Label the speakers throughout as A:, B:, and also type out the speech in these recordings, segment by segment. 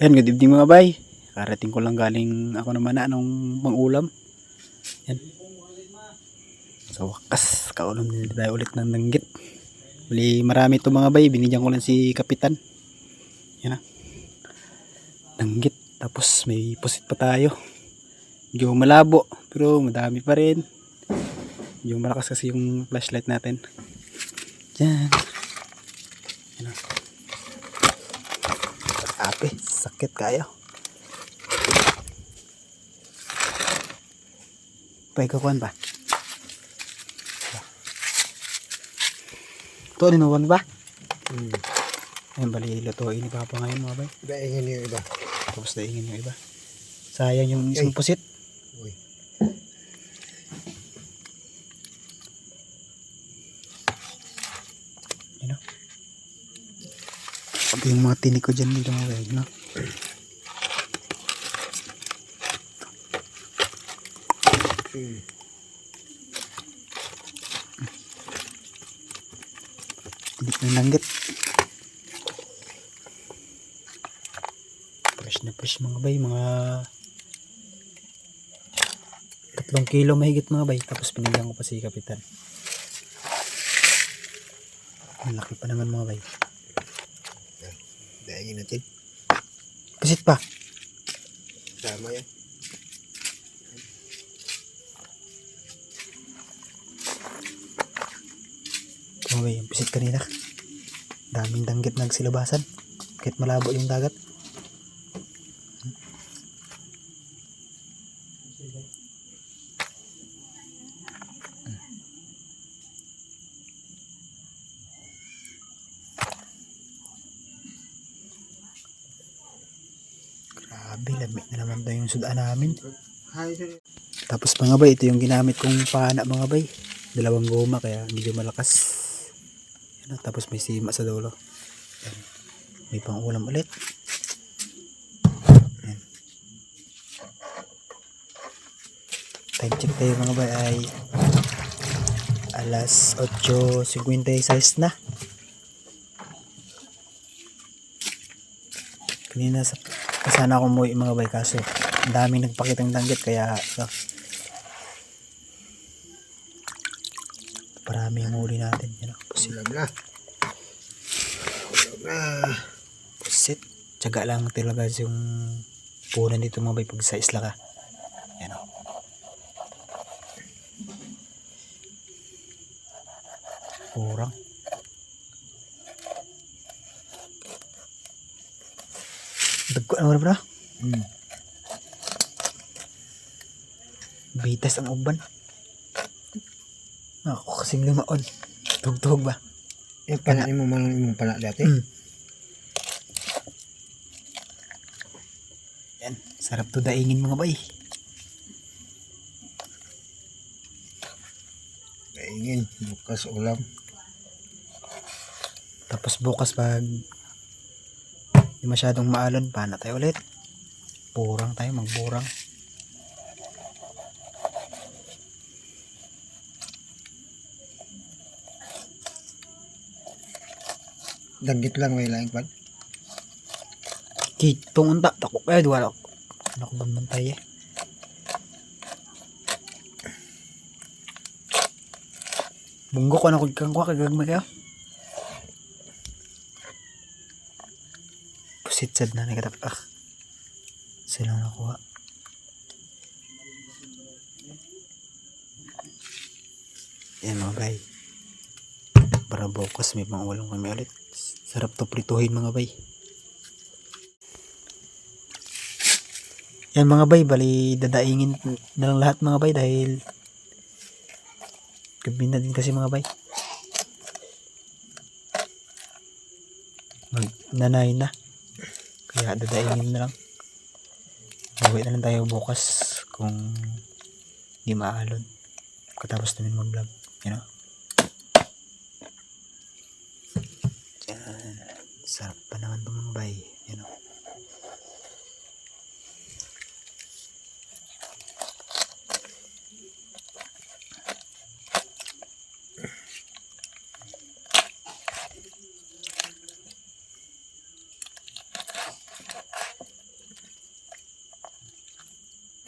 A: Yan, good evening mga bay. Karating ko lang galing ako naman na nung mangulam. Yan. Sa wakas, kaulam din tayo ulit ng nanggit. Bali, marami to mga bay. Binigyan ko lang si Kapitan. Yan na. Nanggit. Tapos may pusit pa tayo. Medyo malabo. Pero madami pa rin. Medyo malakas kasi yung flashlight natin. Yan. Yan na. Ape, sakit kayo. Paikakuan ba? Ito, ninuwan ba?
B: Hmm.
A: Ayun, bali, lutuin ni Papa ngayon mga bay.
B: Daingin yung iba.
A: Tapos daingin yung iba. Sayang yung isang
B: Ay.
A: pusit.
B: Uy.
A: Yung mga tinik ko dyan dito mga bay, no?
B: Hmm.
A: Tinik ng langgit. Fresh na fresh mga bay, mga tatlong kilo mahigit mga bay. Tapos pinigyan ko pa si Kapitan. Ang laki pa naman mga bay.
B: Daingin natin.
A: Kasit pa.
B: Sama yan.
A: Bay, yung pisit kanina. Daming danggit nagsilabasan. Kahit malabo yung dagat. Grabe, lamig na naman daw yung sudan namin. Tapos mga bay, ito yung ginamit kong pana mga bay. Dalawang goma kaya medyo malakas. Yan, oh, tapos may sima sa dulo. Yan. May pang ulam ulit. Yan. Time check tayo mga bay ay alas 8.56 na. Kanina sa kasana ako umuwi mga bay kaso ang daming nagpakitang danggit kaya so, parami yung huli natin yan ang pusit,
B: Ulam na. Ulam na.
A: pusit. Tsaga lang talaga yung punan dito mga bay pag sa isla ka. Yan o kurang na bro
B: Hmm.
A: bitas ang uban ako kasing lumaon tugtog ba
B: Yung panain mo man yung pana dati.
A: Mm. Yan, sarap to daingin mga bay.
B: Daingin. Bukas ulam.
A: Tapos bukas pag di masyadong maalon, paano tayo ulit? Purang tayo, magburang.
B: Dagit lang may laing pan.
A: Kitong unta, takok eh, duwala ko. Ano ko bantay eh. Bunggo ko na kung kang kwa, kagagmay kayo. Pusit sad na nagkatak. Ah. Sila nakuha. Yan mga bay. Para bukas may mga ulam kami ulit. Sarap to prituhin mga bay. Yan mga bay, bali dadaingin na lang lahat mga bay dahil gabi na din kasi mga bay. Mag nanay na. Kaya dadaingin na lang. Bawi na lang tayo bukas kung di maalon. Katapos namin mag-vlog. You know? Yan. Sarap pa naman itong mga bay. You know?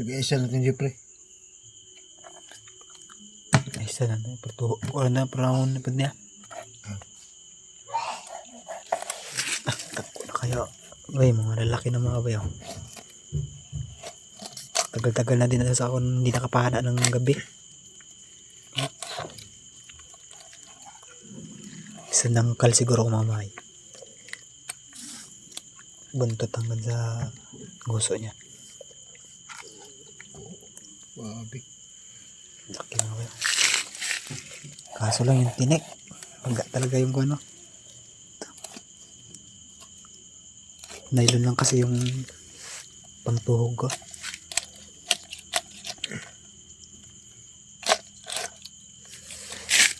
B: Tiga-isa natin dyan, pre.
A: Ay, isa na na. Pero wala na brown na pa niya. Ah, tako na kaya. Bay, mga lalaki na mga bayaw. Tagal-tagal na din sa ako hindi nakapahana ng gabi. Isa nangkal siguro kumamay. Buntot hanggang sa guso niya.
B: Wabi.
A: Laki nga ba yun? Kaso lang yung tinik. Maga talaga yung ano. Nylon lang kasi yung pangtuhog ko.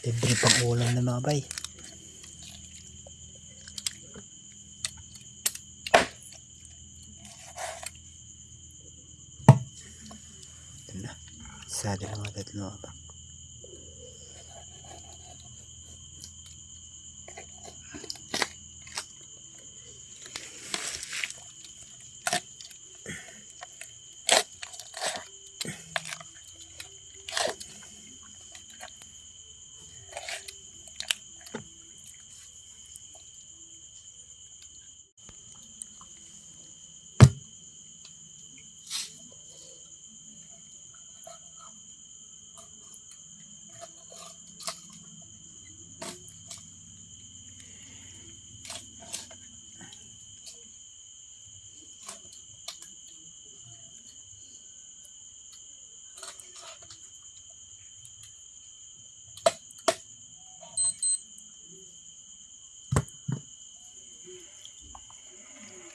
A: Libre pang ulam na mga bay. Ito na. Sada lang mga tatlo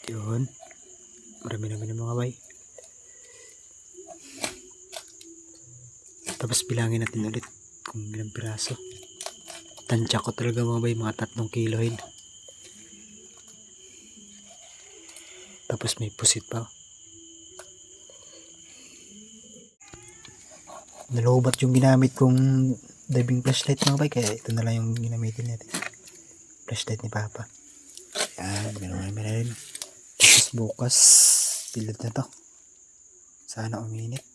A: Yun. Marami naman yung mga bay. Tapos bilangin natin ulit kung ilang piraso. Tansya ko talaga mga bay, mga tatlong kilohin. Tapos may pusit pa. Nalobat yung ginamit kong diving flashlight mga bay, kaya ito na lang yung ginamitin natin. Flashlight ni Papa. Yan, rin. Tapos bukas, pilot na to. Sana uminit.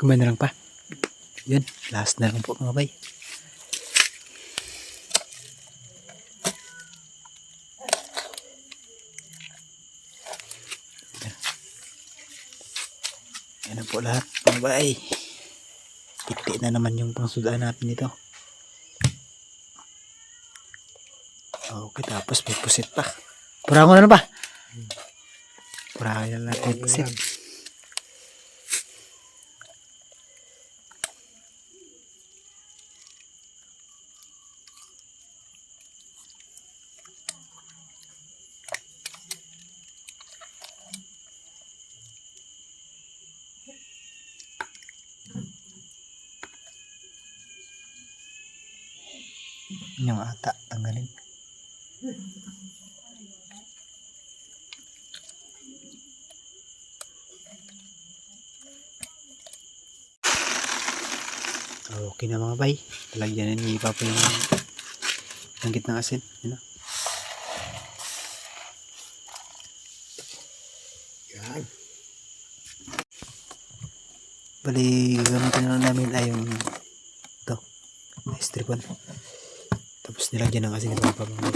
A: Kumain na lang pa. Yun, last na lang po mga bay. Yan na po lahat mga bay. Piti na naman yung pangsudaan natin dito. Okay, tapos may pusit pa. Pura ko na na ba? Pura na lang may pusit. Yung ata, tanggalin. Okay na mga bay. Talagyan na ni Papa yung langgit ng asin. Yun na.
B: Yan.
A: Bali, gamitin na namin ay yung ito, stripon. Tapos nilagyan ng asin ito mga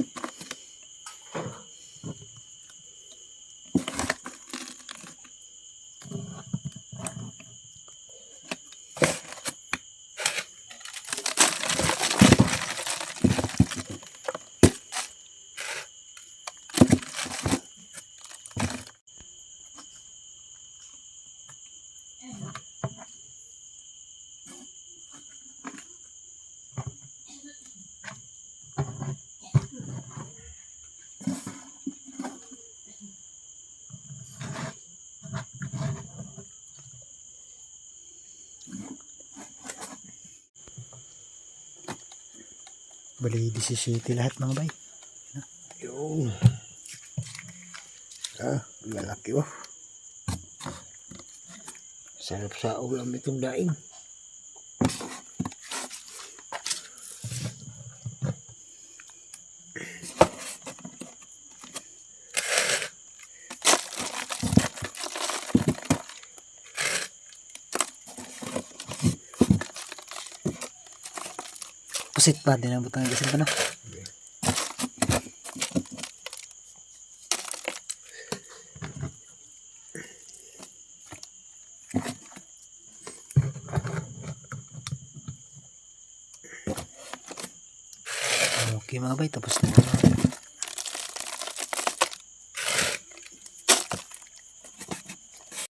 A: Bali 17 lahat mga bay.
B: Yung. Ah, lalaki oh. Sarap sa ulam itong daing.
A: Pusit pa din ang butang gasin pa no. Okay mga bay, tapos na